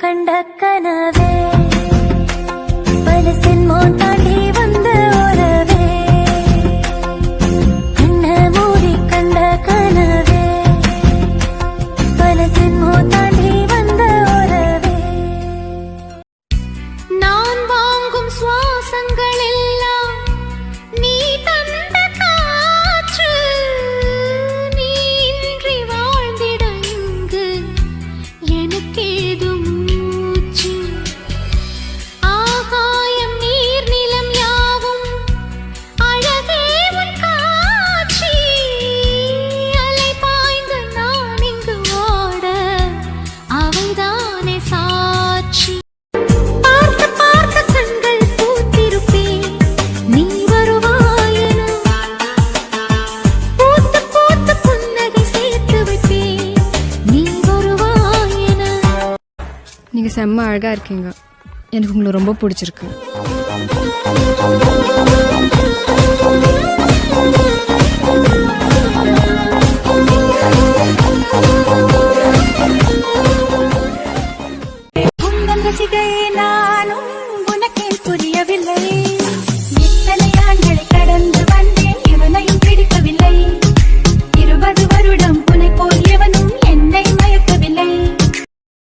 கண்ட கனவே? பல சின்மோ சுவாசங்களே நீங்கள் செம்ம அழகாக இருக்கீங்க. எனக்கு உங்களை ரொம்ப பிடிச்சிருக்கு. ரசிகை நான்